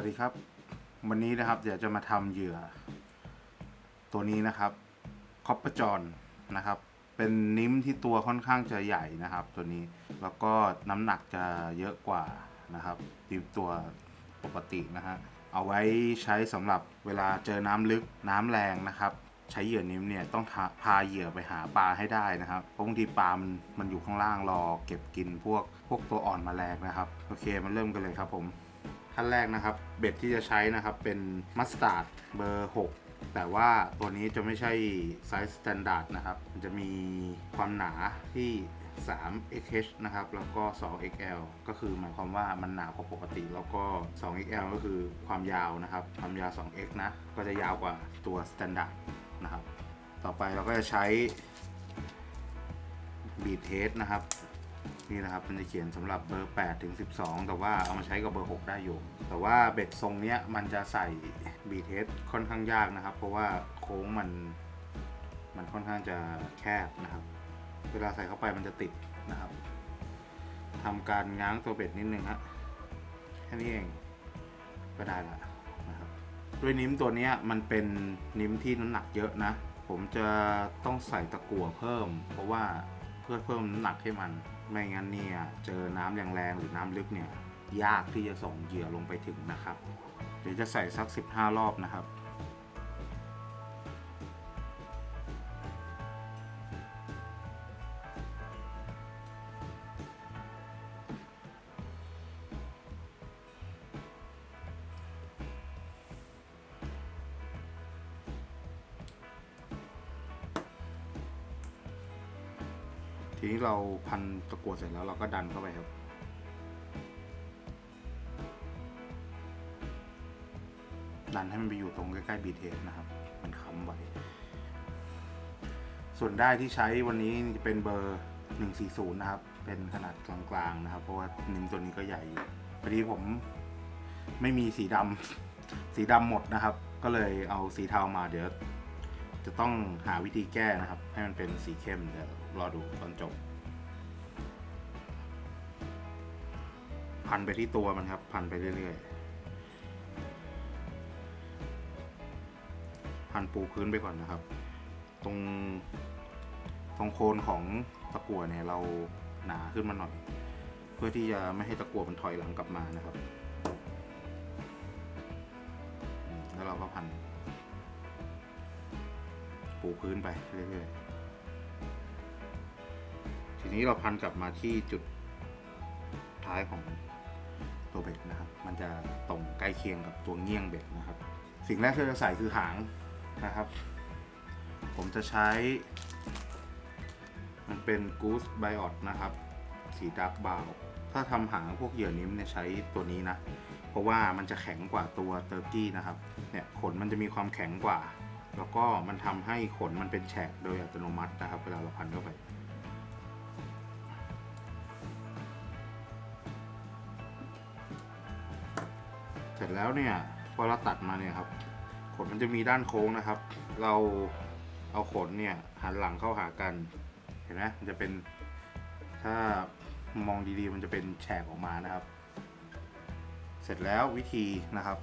วัสดีครับ วันนี้นะครับเดี๋ยวจะมาทำเหยื่อ ตัวนี้นะครับคอปเปอร์จอนนะครับ เป็นนิ้มที่ตัวค่อนข้างจะใหญ่นะครับ ตัวนี้แล้วก็น้ำหนักจะเยอะกว่านะครับตีตัวปกตินะฮะเอาไว้ใช้สำหรับเวลาเจอน้ำลึกน้ำแรงนะครับ ใช้เหยื่อนิ้มเนี่ยต้องพาเหยื่อไปหาปลาให้ได้นะครับเพราะบางทีปลามันมันอยู่ข้างล่างรอเก็บกินพวกพวกตัวอ่อนแมลงนะครับ โอเคมันเริ่มกันเลยครับผม ขั้นแรกนะครับ เบ็ดที่จะใช้นะครับเป็นมัสตาร์ดเบอร์6 แต่ว่าตัวนี้จะไม่ใช่ไซส์สแตนดาร์ดนะครับ มันจะมีความหนาที่3 xh นะครับ แล้วก็ 2 xl ก็คือหมายความว่ามันหนากว่าปกติ แล้วก็ 2 xl ก็คือความยาวนะครับ ความยาว 2x นะ ก็จะยาวกว่าตัวสแตนดาร์ดนะครับ ต่อไปเราก็จะใช้บีทเทสนะครับ นี่นะครับมันจะเขียนสำหรับเบอร์8ถึง12 แต่ว่าเอามาใช้กับเบอร์ 6 ได้อยู่ แต่ว่าเบ็ดทรงเนี้ยมันจะใส่บีเทสค่อนข้างยากนะครับ เพราะว่าโค้งมันมันค่อนข้างจะแคบนะครับ เวลาใส่เข้าไปมันจะติดนะครับทำการง้างตัวเบ็ดนิดนึงฮะแค่นี้เองก็ได้ละนะครับด้วยนิ้มตัวเนี้ยมันเป็นนิ้มที่น้ำหนักเยอะนะ ผมจะต้องใส่ตะกั่วเพิ่ม เพราะว่า พื่อเพิ่มน้ำหนักให้มัน ไม่งั้นเนี่ยเจอน้ำแรงๆหรือน้ำลึกเนี่ยยากที่จะส่งเหยื่อลงไปถึงนะครับ เดี๋ยวจะใส่สัก 15 รอบนะครับ ทีนี้เราพันตะกั่วเสร็จแล้วเราก็ดันเข้าไปครับ ดันให้มันไปอยู่ตรงใกล้ๆบีเทสนะครับ มันค้ำไว้ ส่วนได้ที่ใช้วันนี้จะเป็นเบอร์ 140 นะครับ เป็นขนาดกลางๆนะครับ เพราะว่านิ้มตัวนี้ก็ใหญ่อยู่พอดีผมไม่มีสีดำสีดำหมดนะครับ ก็เลยเอาสีเทามาเดี๋ยว จะต้องหาวิธีแก้นะครับ ให้มันเป็นสีเข้มเดี๋ยวรอดูตอนจบ พันไปที่ตัวมันครับ พันไปเรื่อยๆ พันปูพื้นไปก่อนนะครับ ตรงตรงโคนของตะกั่วเนี่ยเราหนาขึ้นมาหน่อย เพื่อที่จะไม่ให้ตะกั่วมันถอยหลังกลับมานะครับ แล้วเราก็พัน ปูพื้นไปเรื่อยๆ ทีนี้เราพันกลับมาที่จุดท้ายของตัวเบ็ดนะครับ มันจะตรงใกล้เคียงกับตัวเงี้ยงเบ็ดนะครับ สิ่งแรกที่เราจะใส่คือหางนะครับ ผมจะใช้ มันเป็น Goose Biot นะครับ สีดาร์กบาวถ้าทำหางพวกเหยื่อนิ้มเนี่ยใช้ตัวนี้นะ เพราะว่ามันจะแข็งกว่าตัวเตอร์กี้นะครับ เนี่ยขนมันจะมีความแข็งกว่า แล้วก็มันทำให้ขนมันเป็นแฉกโดยอัตโนมัตินะครับ เวลาเราพันเข้าไปเสร็จแล้วเนี่ยพอเราตัดมาเนี่ยครับ ขนมันจะมีด้านโค้งนะครับ เราเอาขนเนี่ยหันหลังเข้าหากันเห็นไหมมันจะเป็นถ้ามองดีๆ มันจะเป็นแฉกออกมานะครับ เสร็จแล้ววิธีนะครับ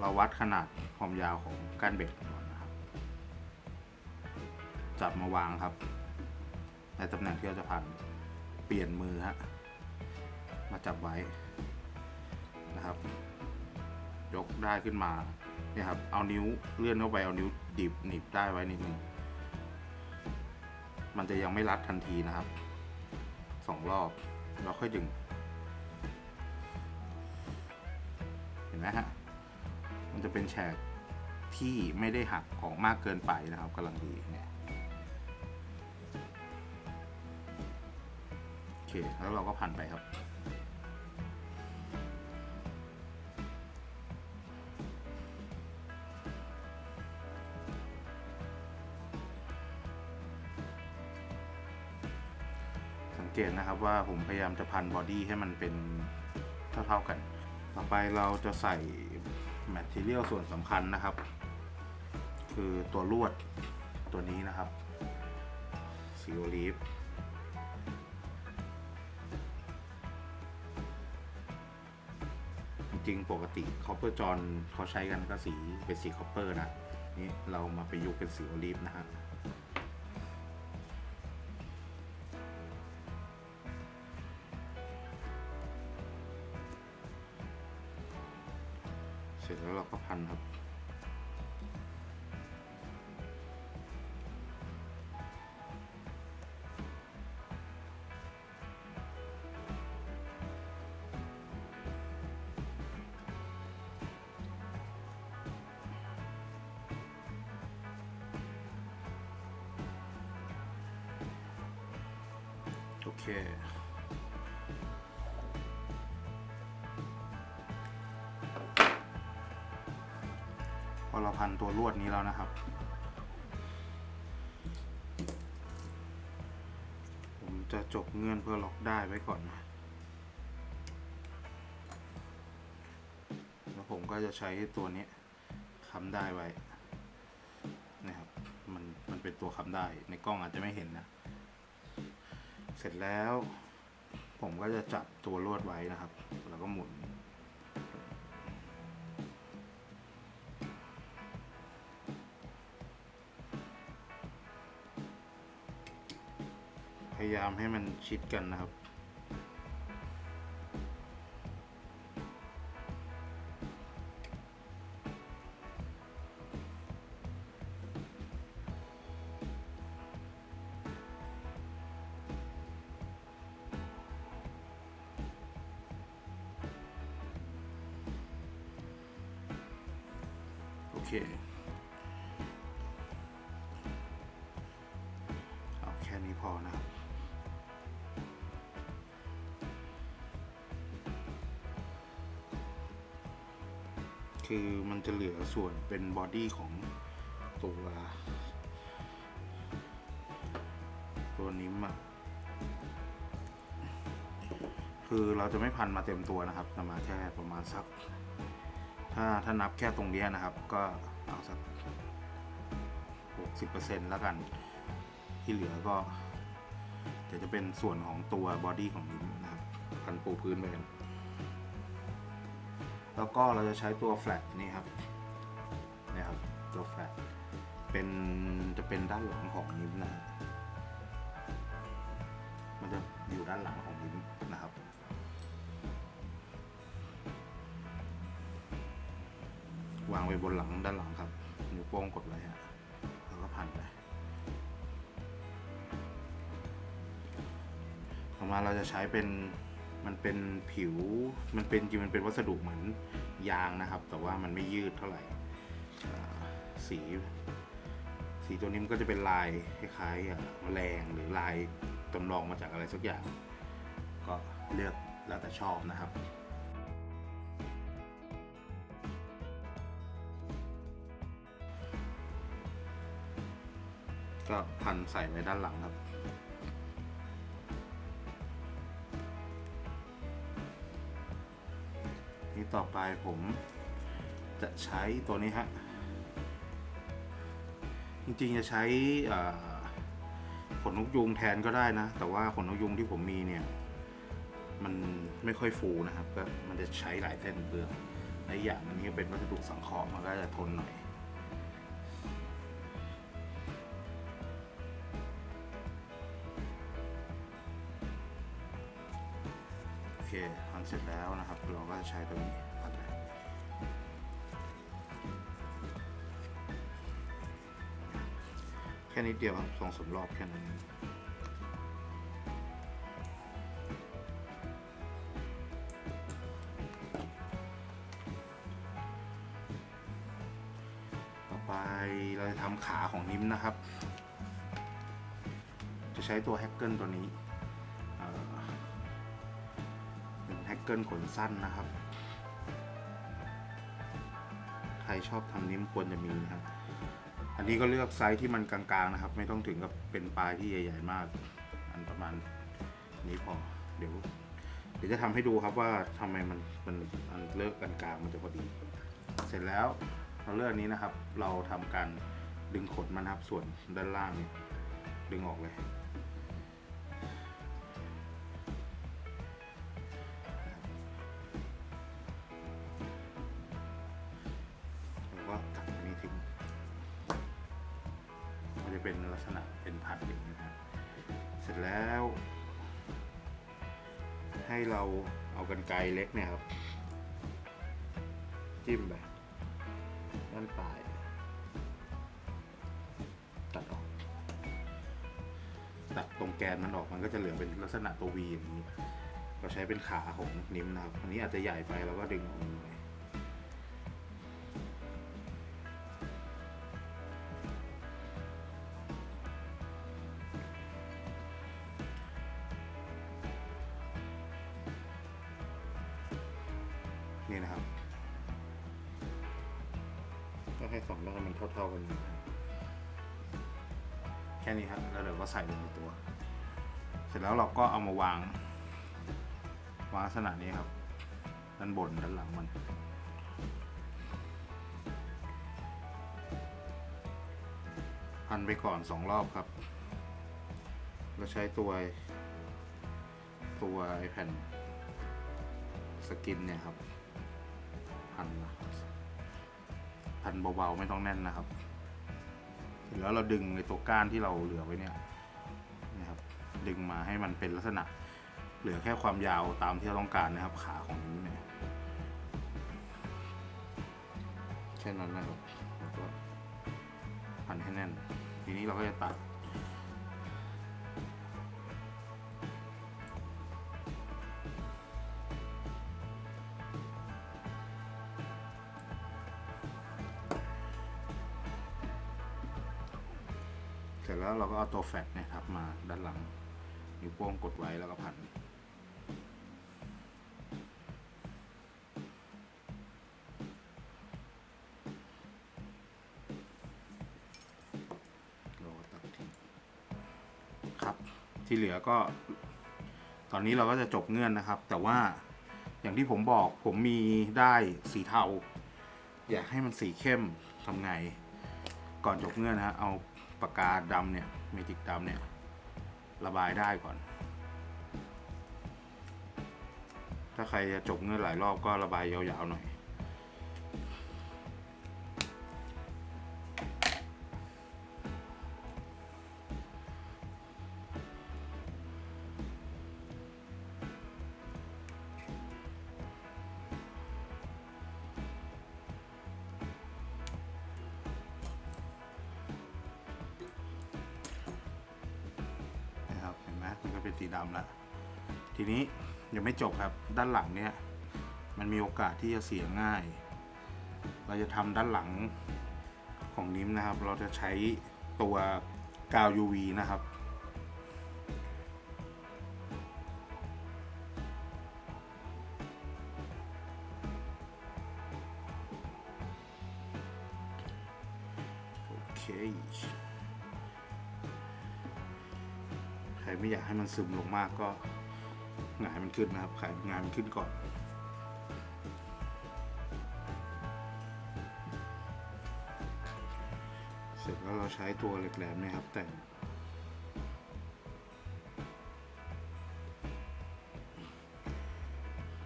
เราวัดขนาดความยาวของก้านเบ็ดก่อนนะครับ จับมาวางครับ ในตำแหน่งที่เราจะพันเปลี่ยนมือฮะมาจับไว้นะครับ ยกได้ขึ้นมาเนี่ยครับ เอานิ้วเลื่อนเข้าไปเอานิ้วดิบหนีบได้ไว้นิดนึงมันจะยังไม่รัดทันทีนะครับสองรอบเราค่อยดึง เห็นไหมฮะ จะเป็นแฉกที่ไม่ได้หักออกมากเกินไปนะครับกำลังดีเนี่ยโอเค แล้วเราก็พันไปครับ สังเกตนะครับว่าผมพยายามจะพันบอดี้ให้มันเป็นเท่าๆกัน ต่อไปเราจะใส่ แมทเทียลส่วนสำคัญนะครับ คือตัวลวดตัวนี้นะครับซีโอลีฟจริงปกติคอปเปอร์จอนเขาใช้กันก็สีเป็นสีคอปเปอร์นะ นี่เรามาประยุกต์เป็นสีโอลีฟนะครับ เสร็จแล้วเราก็พันครับ โอเค พอเราพันตัวลวดนี้แล้วนะครับ ผมจะจบเงื่อนเพื่อล็อกได้ไว้ก่อนนะแล้วผมก็จะใช้ตัวนี้ค้ำได้ไว้นะครับมันมันเป็นตัวค้ำได้ในกล้องอาจจะไม่เห็นนะ เสร็จแล้ว ผมก็จะจับตัวลวดไว้นะครับ แล้วก็หมุน ยายามให้มันชิดกันนะครับ โอเค คือมันจะเหลือส่วนเป็นบอดี้ของตัวตัวนิ้มอะคือเราจะไม่พันมาเต็มตัวนะครับจะมาแค่ประมาณสัก ถ้าถ้านับแค่ตรงนี้นะครับ ก็เอาสักหกสิบเปอร์เซ็นต์แล้วกัน ที่เหลือก็เดี๋ยวจะเป็นส่วนของตัวบอดี้ของนิ้มนะครับพันปูพื้นไปกัน แล้วก็เราจะใช้ตัวแฟลตนี่ครับนี่ครับตัวแฟลตเป็นจะเป็นด้านหลังของนิ้มนะมันจะอยู่ด้านหลังของนิ้มนะครับวางไว้บนหลังด้านหลังครับนิ้วโป้งกดไว้ฮะแล้วก็พันไปต่อมาเราจะใช้เป็น มันเป็นผิวมันเป็นจริงมันเป็นวัสดุเหมือนยางนะครับ แต่ว่ามันไม่ยืดเท่าไหร่สี สีตัวนี้มันก็จะเป็นลายคล้ายๆแมลงหรือลายจำลองมาจากอะไรสักอย่าง ก็เลือกแล้วแต่ชอบนะครับก็พันใส่ไว้ด้านหลังครับ นี่ต่อไปผมจะใช้ตัวนี้ฮะ จริงๆจะใช้ขนนกยูงแทนก็ได้นะ แต่ว่าขนนกยูงที่ผมมีเนี่ย มันไม่ค่อยฟูนะครับ ก็มันจะใช้หลายเส้นเปลืองและอย่างอันนี้เป็นวัสดุสังเคราะห์มันก็จะทนหน่อย เสร็จแล้วนะครับ เราก็จะใช้ตัวนี้พันไปแค่นิดเดียวครับสองสมรอบแค่นั้นต่อไปเราจะทำขาของนิ้มนะครับ จะใช้ตัวแฮกเกิลตัวนี้ เกิลขนสั้นนะครับ ใครชอบทำนิ้มควรจะมีนะครับ อันนี้ก็เลือกไซส์ที่มันกลางๆนะครับ ไม่ต้องถึงกับเป็นปลายที่ใหญ่ ๆ มาก อันประมาณนี้พอ เดี๋ยว เดี๋ยวจะทำให้ดูครับว่าทำไมมันมันมันเลิกกลางๆมันจะพอดี เสร็จแล้วเราเลือกอันนี้นะครับ เราทำการดึงขนมันครับ ส่วนด้านล่างเนี่ยดึงออกเลย เป็นลักษณะเป็นพัดอย่างนี้ครับเสร็จแล้ว ให้เราเอากันไกรเล็กเนี่ยครับ จิ้มไปด้านปลายตัดออก ตัดตรงแกนมันออกมันก็จะเหลือเป็นลักษณะตัววีอย่างนี้เราใช้เป็นขาของนิ้มนะครับอันนี้อาจจะใหญ่ไปเราก็ดึงออกหน่อย วาง วางลักษณะนี้ครับ ด้านบนด้านหลังมันพันไปก่อนสองรอบครับเราใช้ตัว ตัวไอแผ่นสกินเนี่ยครับพันนะพันเบาๆ ไม่ต้องแน่นนะครับเสร็จแล้วเราดึงในตัวก้านที่เราเหลือไว้เนี่ย ดึงมาให้มันเป็นลักษณะ เหลือแค่ความยาวตามที่เราต้องการนะครับขาของนิ้วเนี่ยแค่นั้นนะครับแล้วก็พันให้แน่น ทีนี้เราก็จะตัดเสร็จแล้วเราก็เอาตัวแฟตนี่ยครับมาด้านหลัง นิ้วโป้งกดไว้แล้วก็พัน เราก็ตัดทิ้งครับ ที่เหลือก็ ตอนนี้เราก็จะจบเงื่อนนะครับ แต่ว่าอย่างที่ผมบอกผมมีได้สีเทา อยากให้มันสีเข้มทำไง ก่อนจบเงื่อนนะเอาปากกาดำเนี่ยเมจิกดำเนี่ย ระบายได้ก่อน ถ้าใครจะจบเงื่อนหลายรอบก็ระบายยาวๆหน่อย มันก็เป็นสีดำแล้วทีนี้ยังไม่จบครับด้านหลังเนี่ยมันมีโอกาสที่จะเสียง่าย เราจะทำด้านหลังของนิ้มนะครับ เราจะใช้ตัวกาว UV นะครับ โอเค ครไม่อยากให้มันซึมลงมากก็หงายมันขึ้นนะครับขงานมันขึ้นก่อน เสร็จแล้วเราใช้ตัวเหล็กแหลมเนี่ยครับแต่ง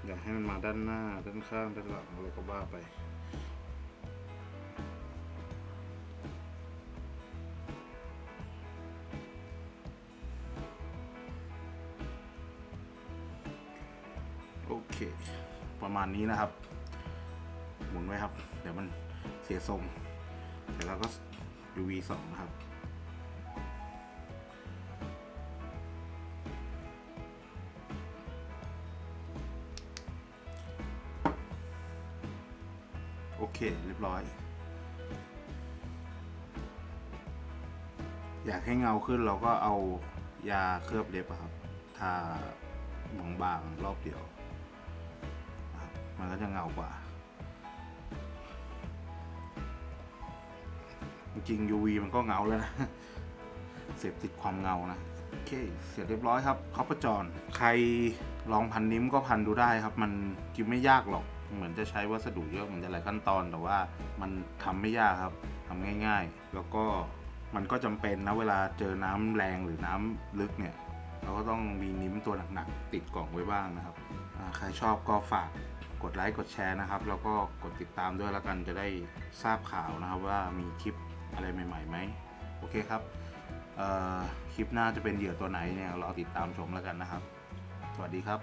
อยากให้มันมาด้านหน้าด้านข้างด้านหลังอะไรก็ว่าไป ประมาณนี้นะครับ หมุนไว้ครับ เดี๋ยวมันเสียทรงเสร็จแล้วก็ UV 2นะครับโอเค เรียบร้อย อยากให้เงาขึ้นเราก็เอายาเคลือบเล็บครับ ทาบางๆรอบเดียว มันก็จะเงากว่า จริง UV มันก็เงาแล้วนะ เสพติดความเงานะ โอเค เสร็จเรียบร้อยครับคอปปร์จอนใครลองพันนิ้มก็พันดูได้ครับ มันจริงไม่ยากหรอก เหมือนจะใช้วัสดุเยอะเหมือนจะหลายขั้นตอน แต่ว่ามันทำไม่ยากครับทำง่ายๆ แล้วก็มันก็จำเป็นนะเวลาเจอน้ำแรงหรือน้ำลึกเนี่ย เราก็ต้องมีนิ้มตัวหนักๆติดกล่องไว้บ้างนะครับใครชอบก็ฝาก กดไลค์กดแชร์นะครับ แล้วก็กดติดตามด้วยแล้วกันจะได้ทราบข่าวนะครับว่ามีคลิปอะไรใหม่ๆไหมโอเคครับคลิปหน้าจะเป็นเหยื่อตัวไหนเนี่ยรอติดตามชมแล้วกันนะครับ สวัสดีครับ